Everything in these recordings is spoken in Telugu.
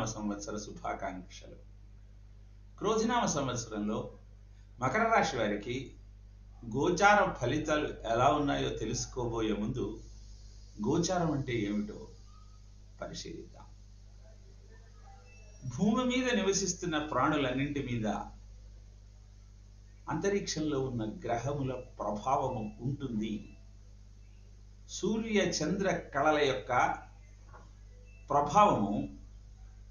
క్రోధినామ సంవత్సర శుభాకాంక్షలు. క్రోధినామ సంవత్సరంలో మకర రాశి వారికి గోచార ఫలితాలు ఎలా ఉన్నాయో తెలుసుకోబోయే ముందు గోచారం అంటే ఏమిటో పరిశీలిద్దాం. భూమి మీద నివసిస్తున్న ప్రాణులన్నింటి మీద అంతరిక్షంలో ఉన్న గ్రహముల ప్రభావము ఉంటుంది. సూర్య చంద్ర కళల యొక్క ప్రభావము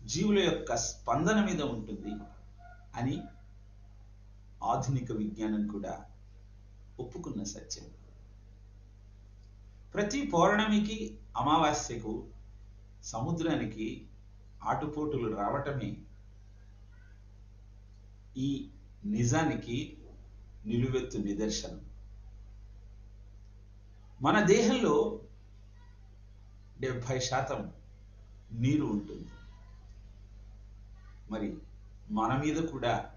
జీవుల యొక్క స్పందన మీద ఉంటుంది అని ఆధునిక విజ్ఞానం కూడా ఒప్పుకున్న సత్యం. ప్రతి పౌర్ణమికి అమావాస్యకు సముద్రానికి ఆటుపోటులు రావటమే ఈ నిజానికి నిలువెత్తు నిదర్శనం. మన దేహంలో డెబ్భై శాతం నీరు ఉంటుంది. మరి మన మీద కూడా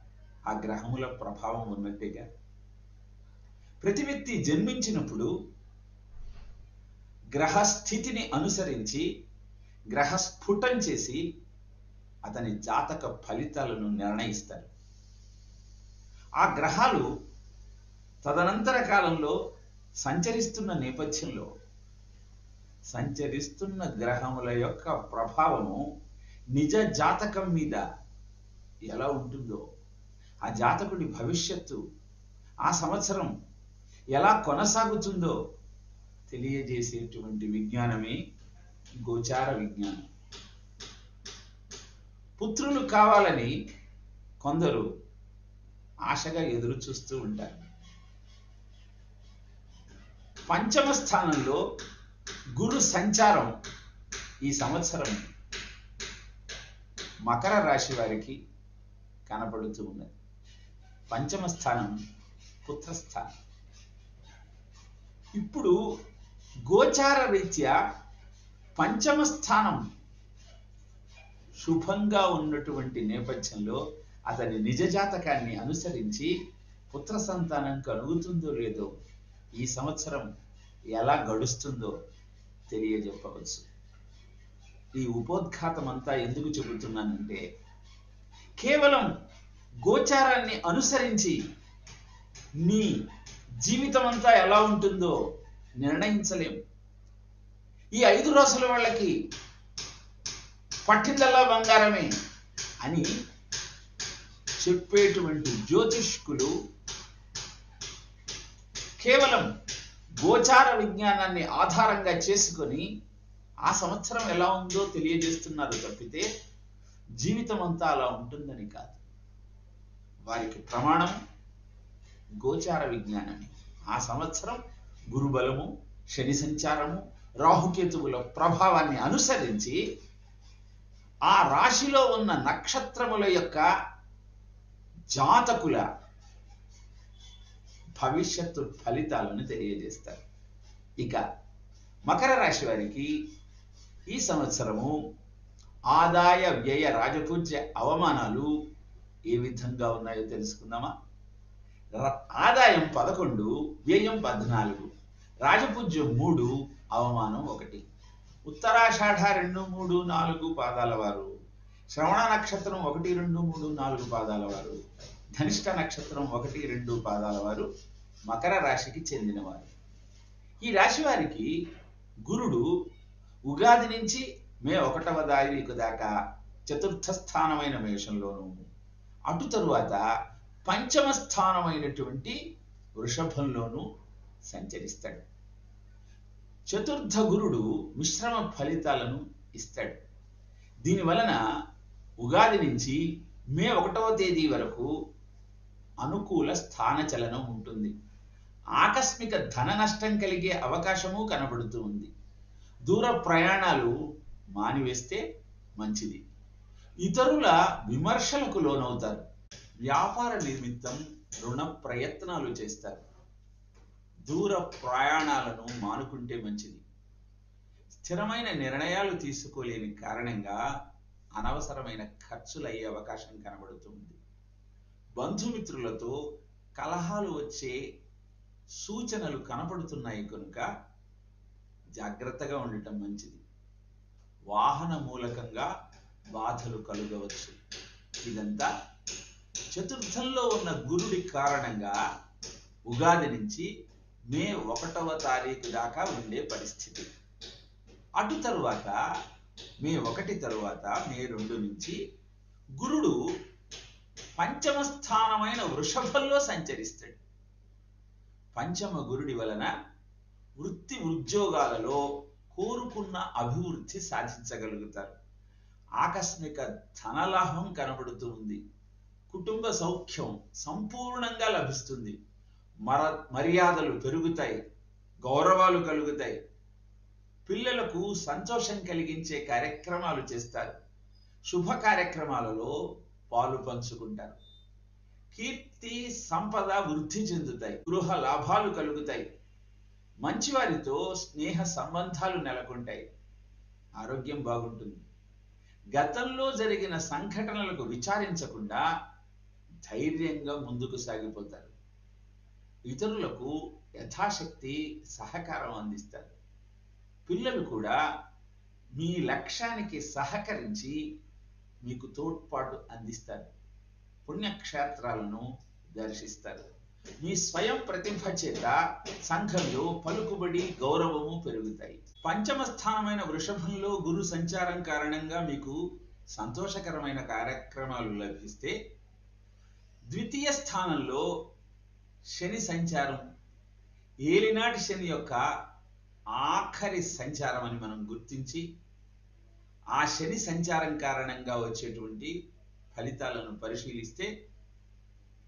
ఆ గ్రహముల ప్రభావం ఉన్నట్టేగా. ప్రతి వ్యక్తి జన్మించినప్పుడు గ్రహస్థితిని అనుసరించి గ్రహస్ఫుటం చేసి అతని జాతక ఫలితాలను నిర్ణయిస్తారు. ఆ గ్రహాలు తదనంతర కాలంలో సంచరిస్తున్న నేపథ్యంలో సంచరిస్తున్న గ్రహముల యొక్క ప్రభావము నిజ జాతకం మీద ఎలా ఉంటుందో ఆ జాతకుడి భవిష్యత్తు ఆ సంవత్సరం ఎలా కొనసాగుతుందో తెలియజేసేటువంటి విజ్ఞానమే గోచార విజ్ఞానం. పుత్రులు కావాలని కొందరు ఆశగా ఎదురు చూస్తూ ఉంటారు. పంచమ స్థానంలో గురు సంచారం ఈ సంవత్సరం మకర రాశి వారికి కనపడుతూ ఉన్నది. పంచమ స్థానం పుత్రస్థానం. ఇప్పుడు గోచార రీత్యా పంచమ స్థానం శుభంగా ఉన్నటువంటి నేపథ్యంలో అతని నిజ జాతకాన్ని అనుసరించి పుత్ర సంతానం కలుగుతుందో లేదో ఈ సంవత్సరం ఎలా గడుస్తుందో తెలియజెప్పవచ్చు ఈ ఉపోద్ఘాతం అంతా ఎందుకు చెబుతున్నానంటే కేవలం గోచారాన్ని అనుసరించి నీ జీవితం అంతా ఎలా ఉంటుందో నిర్ణయించలేం ఈ ఐదు రోజుల వాళ్ళకి పట్టిందల్లా బంగారమే అని చెప్పేటువంటి జ్యోతిష్కులు కేవలం గోచార విజ్ఞానాన్ని ఆధారంగా చేసుకొని ఆ సంవత్సరం ఎలా ఉందో తెలియజేస్తున్నారు తప్పితే జీవితం అంతా అలా ఉంటుందని కాదు. వారికి ప్రమాణం గోచార విజ్ఞానమే ఆ సంవత్సరం గురుబలము శని సంచారము రాహుకేతువుల ప్రభావాన్ని అనుసరించి ఆ రాశిలో ఉన్న నక్షత్రముల యొక్క జాతకుల భవిష్యత్తు ఫలితాలను తెలియజేస్తారు. ఇక మకర రాశి వారికి ఈ సంవత్సరము ఆదాయ వ్యయ రాజపూజ్య అవమానాలు ఏ విధంగా ఉన్నాయో తెలుసుకుందామా? ఆదాయం పదకొండు వ్యయం పద్నాలుగు రాజపూజ్యం మూడు అవమానం ఒకటి. ఉత్తరాషాఢ రెండు మూడు నాలుగు పాదాల వారు. శ్రవణ నక్షత్రం ఒకటి రెండు మూడు నాలుగు పాదాల వారు. ధనిష్ట నక్షత్రం ఒకటి రెండు పాదాల వారు. మకర రాశికి చెందినవారు ఈ రాశి వారికి గురుడు ఉగాది నుంచి మే ఒకటవ తారీఖు దాకా చతుర్థ స్థానమైన మేషంలోను అటు తరువాత పంచమ స్థానమైనటువంటి వృషభంలోనూ సంచరిస్తాడు. చతుర్థ గురుడు మిశ్రమ ఫలితాలను ఇస్తాడు. దీని వలన ఉగాది నుంచి మే ఒకటవ తేదీ వరకు అనుకూల స్థానచలనం ఉంటుంది. ఆకస్మిక ధన నష్టం కలిగే అవకాశము కనబడుతూ ఉంది. దూర ప్రయాణాలు మానివేస్తే మంచిది. ఇతరుల విమర్శలకు లోనవుతారు. వ్యాపార నిమిత్తం రుణ ప్రయత్నాలు చేస్తారు. దూర ప్రయాణాలను మానుకుంటే మంచిది. స్థిరమైన నిర్ణయాలు తీసుకోలేని కారణంగా అనవసరమైన ఖర్చులు అయ్యే అవకాశం కనబడుతుంది. బంధుమిత్రులతో కలహాలు వచ్చే సూచనలు కనపడుతున్నాయి కనుక జాగ్రత్తగా ఉండటం మంచిది. వాహన మూలకంగా బాధలు కలుగవచ్చు. ఇదంతా చతుర్థంలో ఉన్న గురుడి కారణంగా ఉగాది నుంచి మే ఒకటవ తారీఖు దాకా ఉండే పరిస్థితి. అటు తరువాత మే ఒకటి తరువాత మే రెండు నుంచి గురుడు పంచమ స్థానమైన వృషభంలో సంచరిస్తాడు. పంచమ గురుడి వలన వృత్తి ఉద్యోగాలలో కోరుకున్న అభివృద్ధి సాధించగలుగుతారు. ఆకస్మిక ధనలాభం కనబడుతూ ఉంది. కుటుంబ సౌఖ్యం సంపూర్ణంగా లభిస్తుంది. మర మర్యాదలు పెరుగుతాయి. గౌరవాలు కలుగుతాయి. పిల్లలకు సంతోషం కలిగించే కార్యక్రమాలు చేస్తారు. శుభ కార్యక్రమాలలో పాలు పంచుకుంటారు. కీర్తి సంపద వృద్ధి చెందుతాయి. గృహ లాభాలు కలుగుతాయి. మంచివారితో స్నేహ సంబంధాలు నెలకొంటాయి. ఆరోగ్యం బాగుంటుంది. గతంలో జరిగిన సంఘటనలకు విచారించకుండా ధైర్యంగా ముందుకు సాగిపోతారు. ఇతరులకు యథాశక్తి సహకారం అందిస్తారు. పిల్లలు కూడా మీ లక్ష్యానికి సహకరించి మీకు తోడ్పాటు అందిస్తారు. పుణ్యక్షేత్రాలను దర్శిస్తారు. మీ స్వయం ప్రతిభ చేత సంఘంలో పలుకుబడి గౌరవము పెరుగుతాయి. పంచమ స్థానమైన వృషభంలో గురు సంచారం కారణంగా మీకు సంతోషకరమైన కార్యక్రమాలు లభిస్తే ద్వితీయ స్థానంలో శని సంచారం ఏలినాటి శని యొక్క ఆఖరి సంచారం అని మనం గుర్తించి ఆ శని సంచారం కారణంగా వచ్చేటువంటి ఫలితాలను పరిశీలిస్తే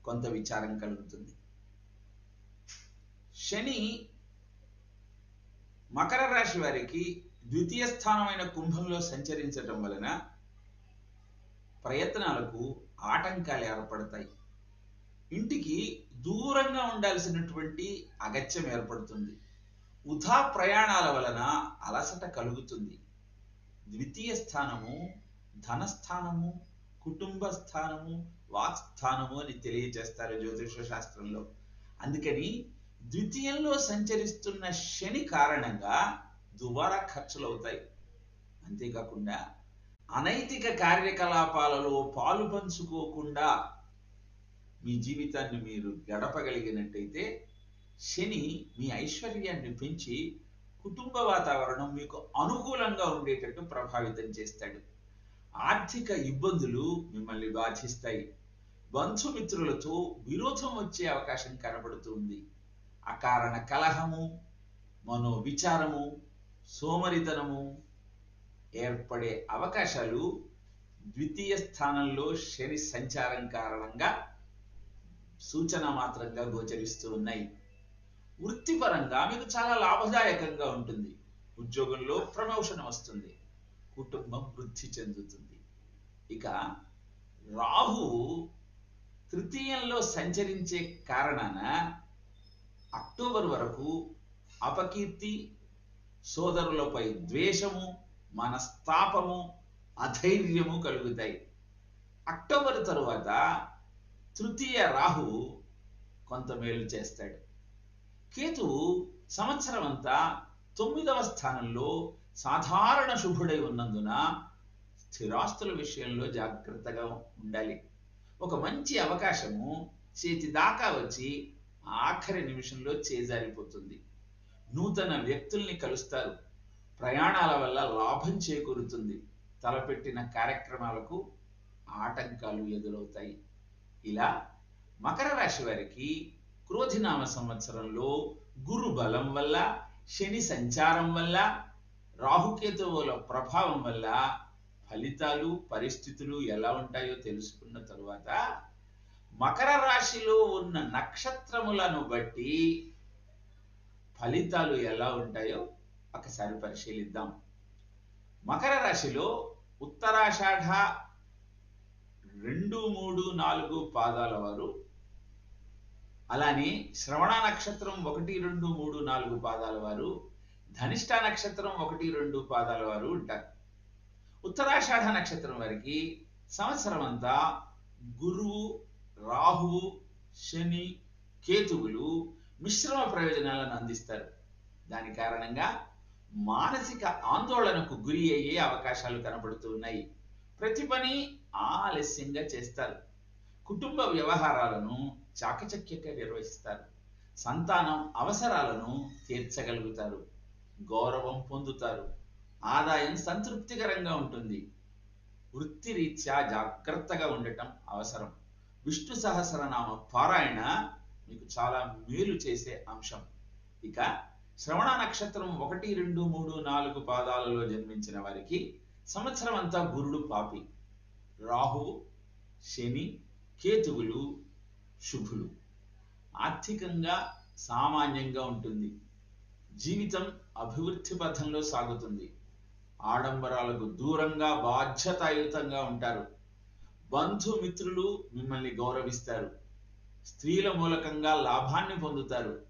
కొంత విచారం కలుగుతుంది. శని మకర రాశి వారికి ద్వితీయ స్థానమైన కుంభంలో సంచరించటం వలన ప్రయత్నాలకు ఆటంకాలు ఏర్పడతాయి. ఇంటికి దూరంగా ఉండాల్సినటువంటి అగత్యం ఏర్పడుతుంది. ఉధా ప్రయాణాల వలన అలసట కలుగుతుంది. ద్వితీయ స్థానము ధనస్థానము కుటుంబ స్థానము వాక్స్థానము అని తెలియజేస్తారు జ్యోతిష శాస్త్రంలో. అందుకని ద్వితీయంలో సంచరిస్తున్న శని కారణంగా దుబారా ఖర్చులు అవుతాయి అంతేకాకుండా అనైతిక కార్యకలాపాలలో పాలు పంచుకోకుండా మీ జీవితాన్ని మీరు గడపగలిగినట్టయితే శని మీ ఐశ్వర్యాన్ని పెంచి కుటుంబ వాతావరణం మీకు అనుకూలంగా ఉండేటట్టు ప్రభావితం చేస్తాడు. ఆర్థిక ఇబ్బందులు మిమ్మల్ని బాధిస్తాయి. బంధుమిత్రులతో విరోధం వచ్చే అవకాశం కనబడుతుంది. అకారణ కలహము మనో విచారము సోమరితనము ఏర్పడే అవకాశాలు ద్వితీయ స్థానంలో శని సంచారం కారణంగా సూచన మాత్రంగా గోచరిస్తూ ఉన్నాయి. వృత్తిపరంగా మీకు చాలా లాభదాయకంగా ఉంటుంది. ఉద్యోగంలో ప్రమోషన్ వస్తుంది. కుటుంబం వృద్ధి చెందుతుంది. ఇక రాహు తృతీయంలో సంచరించే కారణాన అక్టోబర్ వరకు అపకీర్తి సోదరులపై ద్వేషము మనస్తాపము అధైర్యము కలుగుతాయి. అక్టోబర్ తరువాత తృతీయ రాహు కొంత మేలు చేస్తాడు. కేతువు సంవత్సరం అంతా తొమ్మిదవ స్థానంలో సాధారణ శుభుడై ఉన్నందున స్థిరాస్తుల విషయంలో జాగ్రత్తగా ఉండాలి. ఒక మంచి అవకాశము చేతి దాకా వచ్చి ఆఖరి నిమిషంలో చేజారిపోతుంది. నూతన వ్యక్తుల్ని కలుస్తారు. ప్రయాణాల వల్ల లాభం చేకూరుతుంది. తలపెట్టిన కార్యక్రమాలకు ఆటంకాలు ఎదురవుతాయి. ఇలా మకర రాశి వారికి క్రోధినామ సంవత్సరంలో గురు బలం వల్ల శని సంచారం వల్ల రాహుకేతువుల ప్రభావం వల్ల ఫలితాలు పరిస్థితులు ఎలా ఉంటాయో తెలుసుకున్న తరువాత మకర రాశిలో ఉన్న నక్షత్రములను బట్టి ఫలితాలు ఎలా ఉంటాయో ఒకసారి పరిశీలిద్దాం. మకర రాశిలో ఉత్తరాషాఢ రెండు మూడు నాలుగు పాదాల వారు అలానే శ్రవణ నక్షత్రం ఒకటి రెండు మూడు నాలుగు పాదాల వారు ధనిష్ట నక్షత్రం ఒకటి రెండు పాదాల వారు ఉంటారు. ఉత్తరాషాఢ నక్షత్రం వారికి సంవత్సరం అంతా గురువు రాహువు శని కేతువులు మిశ్రమ ప్రయోజనాలను అందిస్తారు. దాని కారణంగా మానసిక ఆందోళనకు గురి అయ్యే అవకాశాలు కనబడుతున్నాయి ఉన్నాయి. ప్రతి పని ఆలస్యంగా చేస్తారు. కుటుంబ వ్యవహారాలను చాకచక్యంగా నిర్వహిస్తారు. సంతానం అవసరాలను తీర్చగలుగుతారు. గౌరవం పొందుతారు. ఆదాయం సంతృప్తికరంగా ఉంటుంది. వృత్తిరీత్యా జాగ్రత్తగా ఉండటం అవసరం. విష్ణు సహస్రనామ పారాయణ మీకు చాలా మేలు చేసే అంశం. ఇక శ్రవణ నక్షత్రం ఒకటి రెండు మూడు నాలుగు పాదాలలో జన్మించిన వారికి సంవత్సరం అంతా గురుడు పాపి. రాహువు శని కేతువులు శుభులు. ఆర్థికంగా సామాన్యంగా ఉంటుంది. జీవితం అభివృద్ధి పథంలో సాగుతుంది. ఆడంబరాలకు దూరంగా బాధ్యతాయుతంగా ఉంటారు. బంధుమిత్రులు మిమ్మల్ని గౌరవిస్తారు. స్త్రీల మూలకంగా లాభాన్ని పొందుతారు.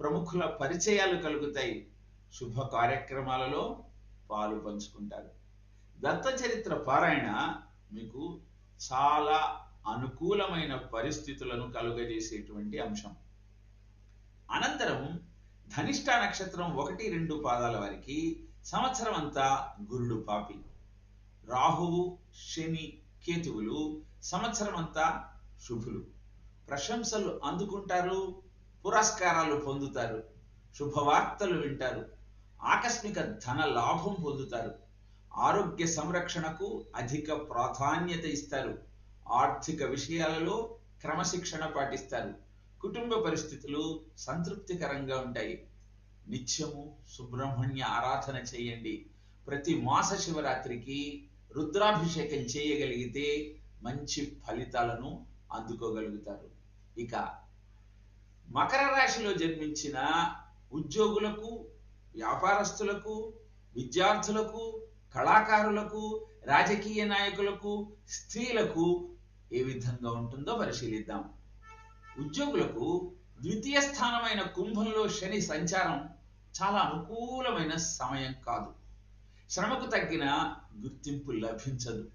ప్రముఖుల పరిచయాలు కలుగుతాయి. శుభ కార్యక్రమాలలో పాలు పంచుకుంటారు. దత్త చరిత్ర పారాయణ మీకు చాలా అనుకూలమైన పరిస్థితులను కలుగజేసేటువంటి అంశం. అనంతరం ధనిష్ట నక్షత్రం ఒకటి రెండు పాదాల వారికి సంవత్సరం అంతా గురుడు పాపి. రాహువు శని కేతువులు సంవత్సరం అంతా శుభులు. ప్రశంసలు అందుకుంటారు పురస్కారాలు పొందుతారు శుభవార్తలు వింటారు ఆకస్మిక ధన లాభం పొందుతారు ఆరోగ్య సంరక్షణకు అధిక ప్రాధాన్యత ఇస్తారు ఆర్థిక విషయాలలో క్రమశిక్షణ పాటిస్తారు కుటుంబ పరిస్థితులు సంతృప్తికరంగా ఉంటాయి. నిత్యము సుబ్రహ్మణ్య ఆరాధన చేయండి. ప్రతి మాస శివరాత్రికి రుద్రాభిషేకం చేయగలిగితే మంచి ఫలితాలను అందుకోగలుగుతారు. ఇక మకర రాశిలో జన్మించిన ఉద్యోగులకు వ్యాపారస్తులకు విద్యార్థులకు కళాకారులకు రాజకీయ నాయకులకు స్త్రీలకు ఏ విధంగా ఉంటుందో పరిశీలిద్దాం. ఉద్యోగులకు ద్వితీయ స్థానమైన కుంభంలో శని సంచారం చాలా అనుకూలమైన సమయం కాదు. శ్రమకు తగ్గిన గుర్తింపు లభించదు.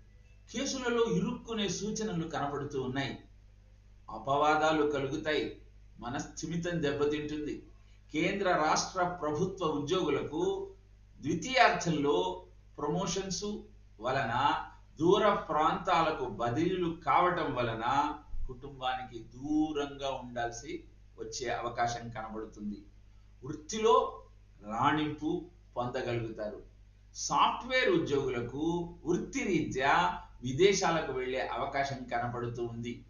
కేసులలో ఇరుక్కునే సూచనలు కనపడుతూ ఉన్నాయి. అపవాదాలు కలుగుతాయి. మన స్థిమితం దెబ్బతింటుంది. కేంద్ర రాష్ట్ర ప్రభుత్వ ఉద్యోగులకు ద్వితీయార్థంలో ప్రమోషన్స్ వలన దూర ప్రాంతాలకు బదిలీలు కావటం వలన కుటుంబానికి దూరంగా ఉండాల్సి వచ్చే అవకాశం కనబడుతుంది. వృత్తిలో రాణింపు పొందగలుగుతారు. సాఫ్ట్వేర్ ఉద్యోగులకు వృత్తిరీత్యా విదేశాలకు వెళ్ళే అవకాశం కనబడుతూ ఉంది.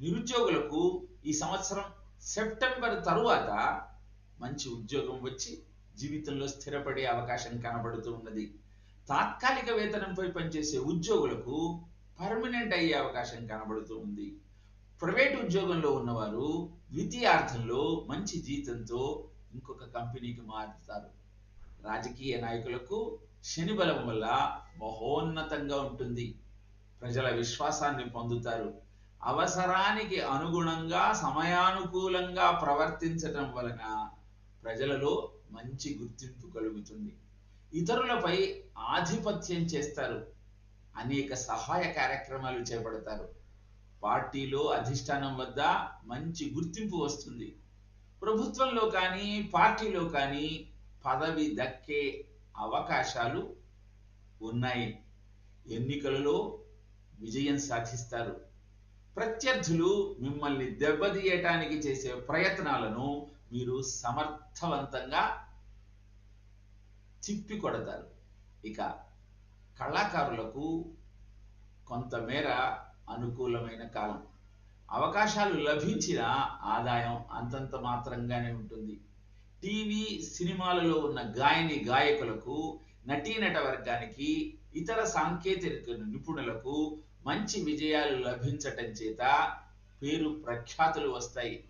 నిరుద్యోగులకు ఈ సంవత్సరం సెప్టెంబర్ తరువాత మంచి ఉద్యోగం వచ్చి జీవితంలో స్థిరపడే అవకాశం కనబడుతూ ఉన్నది. తాత్కాలిక వేతనంపై పనిచేసే ఉద్యోగులకు పర్మనెంట్ అయ్యే అవకాశం కనబడుతూ ఉంది. ప్రైవేట్ ఉద్యోగంలో ఉన్నవారు ద్వితీయార్థంలో మంచి జీతంతో ఇంకొక కంపెనీకి మారుతారు. రాజకీయ నాయకులకు శని బలం వల్ల మహోన్నతంగా ఉంటుంది. ప్రజల విశ్వాసాన్ని పొందుతారు. అవసరానికి అనుగుణంగా సమయానుకూలంగా ప్రవర్తించటం వలన ప్రజలలో మంచి గుర్తింపు కలుగుతుంది. ఇతరులపై ఆధిపత్యం చేస్తారు. అనేక సహాయ కార్యక్రమాలు చేపడతారు. పార్టీలో అధిష్టానం వద్ద మంచి గుర్తింపు వస్తుంది. ప్రభుత్వంలో కానీ పార్టీలో కానీ పదవి దక్కే అవకాశాలు ఉన్నాయి. ఎన్నికలలో విజయం సాధిస్తారు. ప్రత్యర్థులు మిమ్మల్ని దెబ్బతీయటానికి చేసే ప్రయత్నాలను మీరు సమర్థవంతంగా తిప్పి కొడతారు ఇక కళాకారులకు కొంతమేర అనుకూలమైన కాలం. అవకాశాలు లభించిన ఆదాయం అంతంత మాత్రంగానే ఉంటుంది. టీవీ సినిమాలలో ఉన్న గాయని గాయకులకు నటీనట వర్గానికి ఇతర సాంకేతిక నిపుణులకు మంచి విజయాలు లభించటం చేత పేరు ప్రఖ్యాతులు వస్తాయి.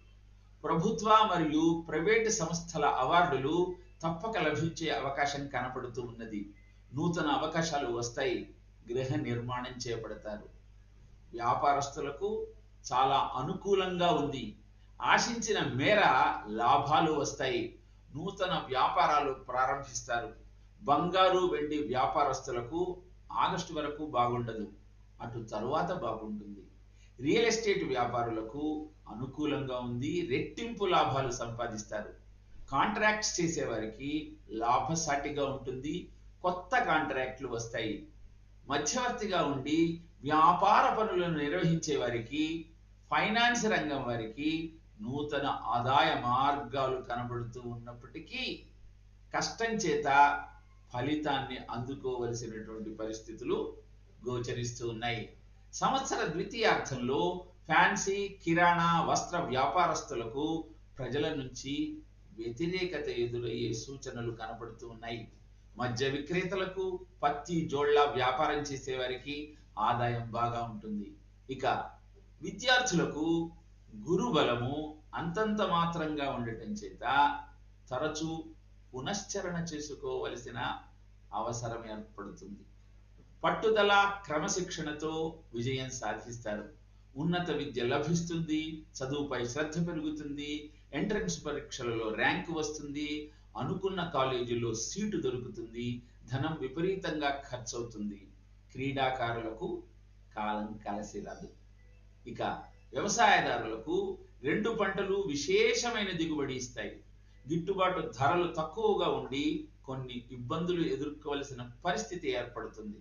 ప్రభుత్వ మరియు ప్రైవేటు సంస్థల అవార్డులు తప్పక లభించే అవకాశం కనపడుతూ ఉన్నది. నూతన అవకాశాలు వస్తాయి. గృహ నిర్మాణం చేపడతారు. వ్యాపారస్తులకు చాలా అనుకూలంగా ఉంది. ఆశించిన మేర లాభాలు వస్తాయి. నూతన వ్యాపారాలు ప్రారంభిస్తారు. బంగారు వెండి వ్యాపారస్తులకు ఆగస్టు వరకు బాగుండదు. అటు తరువాత బాగుంటుంది. రియల్ ఎస్టేట్ వ్యాపారులకు అనుకూలంగా ఉంది. రెట్టింపు లాభాలు సంపాదిస్తారు. కాంట్రాక్ట్స్ చేసేవారికి లాభసాటిగా ఉంటుంది. కొత్త కాంట్రాక్ట్లు వస్తాయి. మధ్యవర్తిగా ఉండి వ్యాపార పనులను నిర్వహించే వారికి ఫైనాన్స్ రంగం వారికి నూతన ఆదాయ మార్గాలు కనబడుతూ ఉన్నప్పటికీ కష్టం చేత ఫలితాన్ని అందుకోవలసినటువంటి పరిస్థితులు గోచరిస్తూ ఉన్నాయి. సంవత్సర ద్వితీయార్థంలో ఫ్యాన్సీ కిరాణా వస్త్ర వ్యాపారస్తులకు ప్రజల నుంచి వ్యతిరేకత ఎదురయ్యే సూచనలు కనబడుతూ ఉన్నాయి. మద్య విక్రేతలకు పత్తి జోళ్ళ వ్యాపారం చేసే వారికి ఆదాయం బాగా ఉంటుంది. ఇక విద్యార్థులకు గురుబలము అంతంత మాత్రంగా ఉండటం చేత తరచూ పునశ్చరణ చేసుకోవలసిన అవసరం ఏర్పడుతుంది. పట్టుదల క్రమశిక్షణతో విజయం సాధిస్తారు. ఉన్నత విద్య లభిస్తుంది చదువుపై శ్రద్ధ పెరుగుతుంది ఎంట్రన్స్ పరీక్షలలో ర్యాంకు వస్తుంది అనుకున్న కాలేజీలో సీటు దొరుకుతుంది ధనం విపరీతంగా ఖర్చవుతుంది. క్రీడాకారులకు కాలం కలిసి రాదు. ఇక వ్యవసాయదారులకు రెండు పంటలు విశేషమైన దిగుబడి ఇస్తాయి. గిట్టుబాటు ధరలు తక్కువగా ఉండి కొన్ని ఇబ్బందులు ఎదుర్కోవలసిన పరిస్థితి ఏర్పడుతుంది.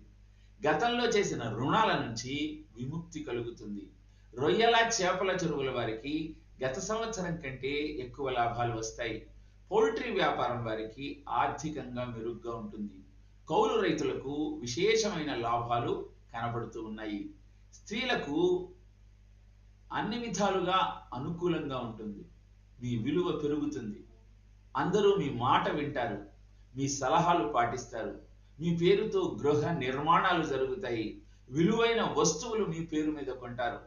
గతంలో చేసిన రుణాల నుంచి విముక్తి కలుగుతుంది. రొయ్యల చేపల చెరువుల వారికి గత సంవత్సరం కంటే ఎక్కువ లాభాలు వస్తాయి. పౌల్ట్రీ వ్యాపారం వారికి ఆర్థికంగా మెరుగ్గా ఉంటుంది. కౌలు రైతులకు విశేషమైన లాభాలు కనబడుతూ ఉన్నాయి. స్త్రీలకు అన్ని విధాలుగా అనుకూలంగా ఉంటుంది. మీ విలువ పెరుగుతుంది. అందరూ మీ మాట వింటారు. మీ సలహాలు పాటిస్తారు. మీ పేరుతో గృహ నిర్మాణాలు జరుగుతాయి. విలువైన వస్తువులు మీ పేరు మీద కొంటారు.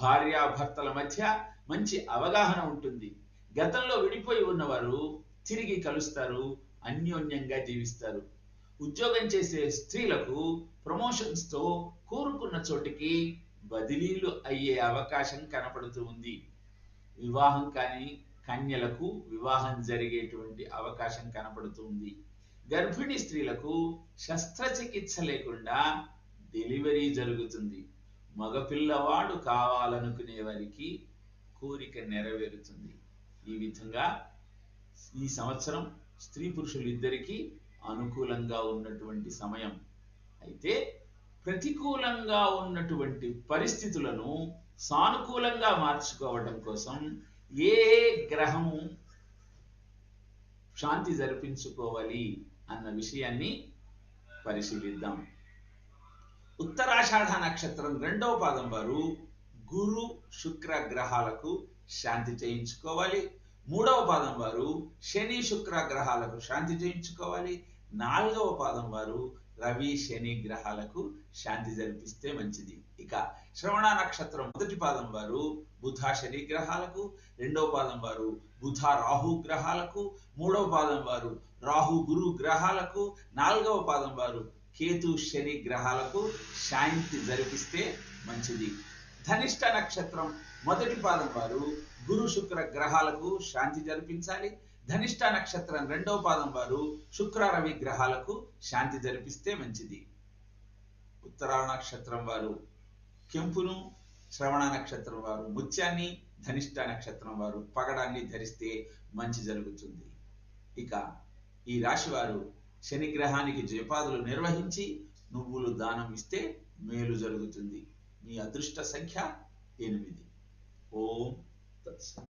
భార్యాభర్తల మధ్య మంచి అవగాహన ఉంటుంది. గతంలో విడిపోయి ఉన్నవారు తిరిగి కలుస్తారు. అన్యోన్యంగా జీవిస్తారు. ఉద్యోగం చేసే స్త్రీలకు ప్రమోషన్స్తో కోరుకున్న చోటికి బదిలీలు అయ్యే అవకాశం కనపడుతూ ఉంది. వివాహం కాని కన్యలకు వివాహం జరిగేటువంటి అవకాశం కనపడుతూ ఉంది. గర్భిణీ స్త్రీలకు శస్త్రచికిత్స లేకుండా డెలివరీ జరుగుతుంది. మగపిల్లవాడు కావాలనుకునే వారికి కోరిక నెరవేరుతుంది. ఈ విధంగా ఈ సంవత్సరం స్త్రీ పురుషులు ఇద్దరికీ అనుకూలంగా ఉన్నటువంటి సమయం. అయితే ప్రతికూలంగా ఉన్నటువంటి పరిస్థితులను సానుకూలంగా మార్చుకోవడం కోసం ఏ గ్రహము శాంతి జరిపించుకోవాలి అన్న విషయాన్ని పరిశీలిద్దాం. ఉత్తరాషాఢ నక్షత్రం రెండవ పాదం వారు గురు శుక్ర గ్రహాలకు శాంతి చేయించుకోవాలి. మూడవ పాదం వారు శని శుక్ర గ్రహాలకు శాంతి చేయించుకోవాలి. నాలుగవ పాదం వారు రవి శని గ్రహాలకు శాంతి జరిపిస్తే మంచిది. ఇక శ్రవణ నక్షత్రం మొదటి పాదం వారు బుధ శని గ్రహాలకు రెండవ పాదం వారు బుధ రాహు గ్రహాలకు మూడవ పాదం వారు రాహు గురు గ్రహాలకు నాలుగవ పాదం వారు కేతు శని గ్రహాలకు శాంతి జరిపిస్తే మంచిది. ధనిష్ట నక్షత్రం మొదటి పాదం వారు గురు శుక్ర గ్రహాలకు శాంతి జరిపించాలి. ధనిష్ట నక్షత్రం రెండవ పాదం వారు శుక్ర రవి గ్రహాలకు శాంతి జరిపిస్తే మంచిది. ఉత్తరా నక్షత్రం వారు కెంపును శ్రవణ నక్షత్రం వారు ముత్యాన్ని ధనిష్ట నక్షత్రం వారు పగడాన్ని ధరిస్తే మంచి జరుగుతుంది. ఇక ఈ రాశి వారు శనిగ్రహానికి జయపాదులు నిర్వహించి నువ్వులు దానం ఇస్తే మేలు జరుగుతుంది. మీ అదృష్ట సంఖ్య ఎనిమిది. ఓం తత్సత్.